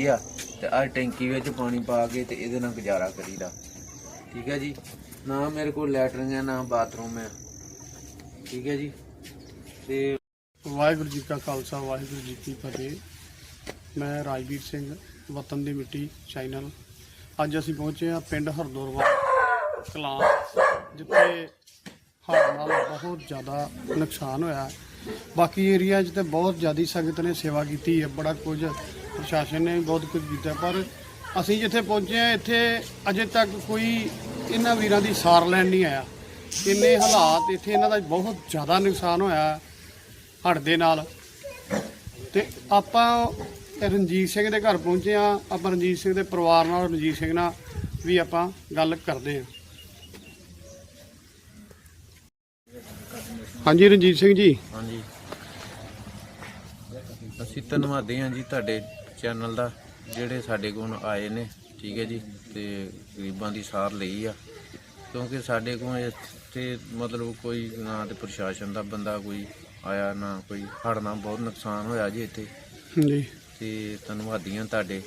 ਇਹ ਆ ਤੇ ਆ ਟੈਂਕੀ ਵਿੱਚ ਪਾਣੀ ਪਾ ਕੇ ਤੇ ਇਹਦੇ ਨਾਲ ਗੁਜ਼ਾਰਾ ਕਰੀਦਾ। ਠੀਕ ਹੈ ਜੀ? ਨਾ ਮੇਰੇ ਕੋਲ ਲੈਟਰਿੰਗ ਹੈ, ਨਾ ਬਾਥਰੂਮ ਹੈ। ਠੀਕ ਹੈ ਜੀ? ਤੇ ਵਾਹਿਗੁਰੂ ਜੀ ਕਾ ਖਾਲਸਾ, ਵਾਹਿਗੁਰੂ ਜੀ ਕੀ ਫਤਿਹ। ਮੈਂ ਰਾਜਵੀਰ ਸਿੰਘ, ਵਤਨ ਦੀ ਮਿੱਟੀ, ਚੈਨਲ। ਅੱਜ ਅਸੀਂ ਪਹੁੰਚੇ ਹਾਂ ਪਿੰਡ ਹਰਦੋਰਵਾ ਕਲਾਂ, ਜਿੱਥੇ ਹੜ੍ਹ ਨਾਲ ਬਹੁਤ ਜ਼ਿਆਦਾ ਨੁਕਸਾਨ ਹੋਇਆ। ਬਾਕੀ ਏਰੀਆ 'ਚ ਤੇ ਬਹੁਤ ਜ਼ਿਆਦੀ ਸੰਗਤ ਨੇ ਸੇਵਾ ਕੀਤੀ ਹੈ। ਬੜਾ ਕੁਝ ਪ੍ਰਸ਼ਾਸਨ ਨੇ ਬਹੁਤ ਕੁਝ ਕੀਤਾ, ਪਰ ਅਸੀਂ ਜਿੱਥੇ ਪਹੁੰਚੇ ਹਾਂ, ਇੱਥੇ ਅਜੇ ਤੱਕ ਕੋਈ ਇਹਨਾਂ ਵੀਰਾਂ ਦੀ ਸਾਰ ਲੈਣ ਨਹੀਂ ਆਇਆ। ਇੰਨੇ ਹਾਲਾਤ, ਇੱਥੇ ਇਹਨਾਂ ਦਾ ਬਹੁਤ ਜ਼ਿਆਦਾ ਨੁਕਸਾਨ ਹੋਇਆ ਹੜ ਦੇ ਨਾਲ। ਤੇ ਆਪਾਂ ਰਣਜੀਤ ਸਿੰਘ ਦੇ ਘਰ ਪਹੁੰਚੇ ਆ ਆਪਾਂ ਰਣਜੀਤ ਸਿੰਘ ਦੇ ਪਰਿਵਾਰ ਨਾਲ, ਰਣਜੀਤ ਸਿੰਘ ਨਾਲ ਵੀ ਆਪਾਂ ਗੱਲ ਕਰਦੇ ਆ ਹਾਂਜੀ, ਰਣਜੀਤ ਸਿੰਘ ਜੀ। ਹਾਂਜੀ। ਅਸੀਂ ਧੰਨਵਾਦੀ ਹਾਂ ਜੀ ਤੁਹਾਡੇ ਚੈਨਲ ਦਾ ਜਿਹੜੇ ਸਾਡੇ ਕੋਲ ਆਏ ਨੇ ਠੀਕ ਹੈ ਜੀ ਤੇ ਗਰੀਬਾਂ ਦੀ ਸਾਰ ਲਈ ਆ। ਕਿਉਂਕਿ ਸਾਡੇ ਕੋਲ ਇੱਥੇ ਮਤਲਬ ਕੋਈ ਨਾ ਤੇ ਪ੍ਰਸ਼ਾਸਨ ਦਾ ਬੰਦਾ ਕੋਈ ਆਇਆ ਨਾ ਕੋਈ ਹੜ੍ਹ ਨਾਲ ਬਹੁਤ ਨੁਕਸਾਨ ਹੋਇਆ ਜੀ ਇੱਥੇ। ਜੀ ਤੇ ਧੰਨਵਾਦੀ ਹਾਂ ਤੁਹਾਡੇ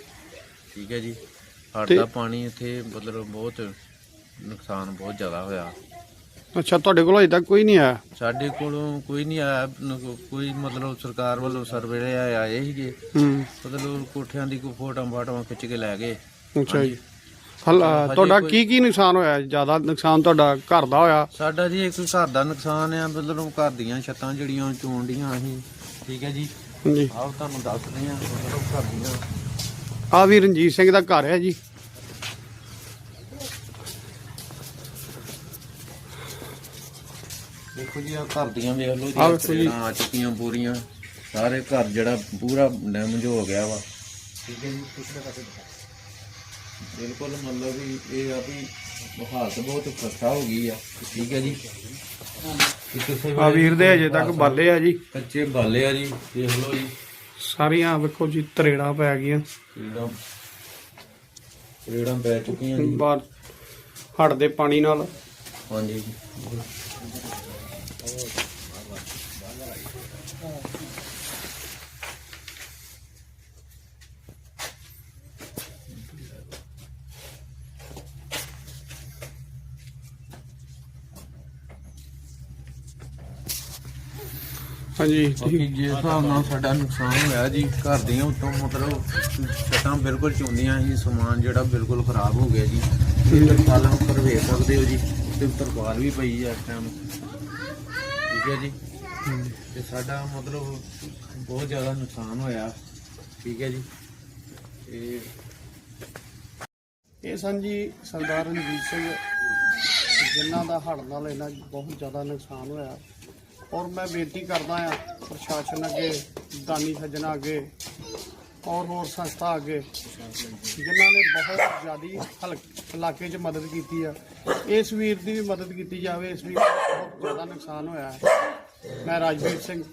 ਠੀਕ ਹੈ ਜੀ। ਹੜ੍ਹ ਤੇ- ਦਾ ਪਾਣੀ ਇੱਥੇ ਮਤਲਬ ਬਹੁਤ ਨੁਕਸਾਨ ਬਹੁਤ ਜ਼ਿਆਦਾ ਹੋਇਆ। ਅੱਛਾ ਤੁਹਾਡੇ ਕੋਲ ਅਜੇ ਤੱਕ ਕੋਈ ਨਹੀਂ ਆਇਆ? ਸਾਡੇ ਕੋਲੋਂ ਕੋਈ ਨਹੀਂ ਆਇਆ ਨ- ਕੋਈ ਮਤਲਬ ਸਰਕਾਰ ਵੱਲੋਂ ਸਰਵੇ ਆਏ ਆਏ ਸੀਗੇ। ਹੂੰ। ਮਤਲਬ ਕੋਠਿਆਂ ਦੀ ਕੋਈ ਫੋਟੋਆਂ ਫਾਟੋਆਂ ਖਿੱਚ ਕੇ ਲੈ ਗਏ। ਅੱਛਾ ਜੀ। ਹਲ ਤੁਹਾਡਾ ਕੀ ਕੀ ਨੁਕਸਾਨ ਹੋਇਆ? ਜ਼ਿਆਦਾ ਨੁਕਸਾਨ ਤੁਹਾਡਾ ਘਰ ਦਾ ਹੋਇਆ? ਸਾਡਾ ਜੀ ਇੱਕ ਘਰ ਦਾ ਨੁਕਸਾਨ ਆ ਮਤਲਬ ਘਰ ਦੀਆਂ ਛੱਤਾਂ ਜਿਹੜੀਆਂ ਚੋਣ ਡੀਆਂ ਅਸੀਂ। ਠੀਕ ਹੈ ਜੀ। ਜੀ ਆਹ ਤੁਹਾਨੂੰ ਦੱਸਦੇ ਆ ਮਤਲਬ ਘਰ ਦੀਆਂ। ਆ ਵੀ ਰਣਜੀਤ ਸਿੰਘ ਦਾ ਘਰ ਹੈ ਜੀ। ਦੇਖੋ ਜੀ ਆ ਘਰ ਦੀਆਂ ਵੇਖ ਲਓ ਆਹ ਜੀ ਵੇਖੋ ਜੀ। ਆ ਚੁੱਕੀਆਂ ਪੂਰੀਆਂ ਸਾਰੇ ਘਰ ਜਿਹੜਾ ਪੂਰਾ ਡੈਮੇਜ ਹੋ ਗਿਆ ਵਾ। ਠੀਕ ਹੈ ਜੀ ਪਿਛਲੇ ਪਾਸੇ ਬਿਲਕੁਲ ਮਤਲਬ ਵੀ ਇਹ ਆ ਵੀ ਹਾਲਤ ਬਹੁਤ ਖਸਤਾ ਹੋ ਗਈ ਆ ਠੀਕ ਹੈ ਜੀ। ਕਿ ਕਿਸੇ ਆ ਵੀਰ ਦੇ ਅਜੇ ਤੱਕ ਬਾਲੇ ਆ ਜੀ। ਕੱਚੇ ਬਾਲੇ ਆ ਜੀ ਦੇਖ ਲਓ ਜੀ। ਸਾਰੀਆਂ ਵੇਖੋ ਜੀ ਤਰੇੜਾਂ ਪੈ ਗਈਆਂ। ਰੇੜਾਂ ਪੈ ਚੁੱਕੀਆਂ ਜੀ। ਬਾਹਰ ਹੜ੍ਹ ਦੇ ਪਾਣੀ ਨਾਲ। ਹਾਂਜੀ। ਹਾਂਜੀ। ਬਾਕੀ ਠੀਕ ਜਿਸ ਹਿਸਾਬ ਨਾਲ ਸਾਡਾ ਨੁਕਸਾਨ ਹੋਇਆ ਜੀ, ਘਰ ਦੀਆਂ ਉਤੋਂ ਮਤਲਬ ਛੱਤਾਂ ਬਿਲਕੁਲ ਚੁੰਦੀਆਂ ਸੀ, ਸਮਾਨ ਜਿਹੜਾ ਬਿਲਕੁਲ ਖਰਾਬ ਹੋ ਗਿਆ ਜੀ। ਇਹ ਤਰਪਾਲਾਂ ਉੱਪਰ ਵੇਖ ਸਕਦੇ ਹੋ ਜੀ, ਤੇ ਤਰਪਾਲ ਵੀ ਪਈ ਹੈ ਇਸ ਟਾਈਮ ਠੀਕ ਹੈ ਜੀ। ਤੇ ਸਾਡਾ ਮਤਲਬ ਬਹੁਤ ਜ਼ਿਆਦਾ ਨੁਕਸਾਨ ਹੋਇਆ। ਠੀਕ ਹੈ ਜੀ। ਤੇ ਇਹ ਸਨ ਜੀ ਸਰਦਾਰ ਰਣਜੀਤ ਸਿੰਘ। ਜਿਨ੍ਹਾਂ ਦਾ ਹੜ੍ਹ ਨਾਲ ਇਹਨਾਂ ਬਹੁਤ ਜ਼ਿਆਦਾ ਨੁਕਸਾਨ ਹੋਇਆ। ਔਰ ਮੈਂ ਬੇਨਤੀ ਕਰਦਾ ਆ ਪ੍ਰਸ਼ਾਸਨ ਅੱਗੇ, ਦਾਨੀ ਸੱਜਣਾ ਅੱਗੇ ਔਰ ਹੋਰ ਸੰਸਥਾ ਅੱਗੇ? ਜਿਨ੍ਹਾਂ ਨੇ ਬਹੁਤ ਜ਼ਿਆਦੀ ਹਲਕ ਇਲਾਕੇ 'ਚ ਮਦਦ ਕੀਤੀ ਆ। ਇਸ ਵੀਰ ਦੀ ਵੀ ਮਦਦ ਕੀਤੀ ਜਾਵੇ, ਇਸ ਵੀਰ ਦਾ ਬਹੁਤ ਜ਼ਿਆਦਾ ਨੁਕਸਾਨ ਹੋਇਆ ਹੈ। ਮੈਂ ਰਾਜਵੀਰ ਸਿੰਘ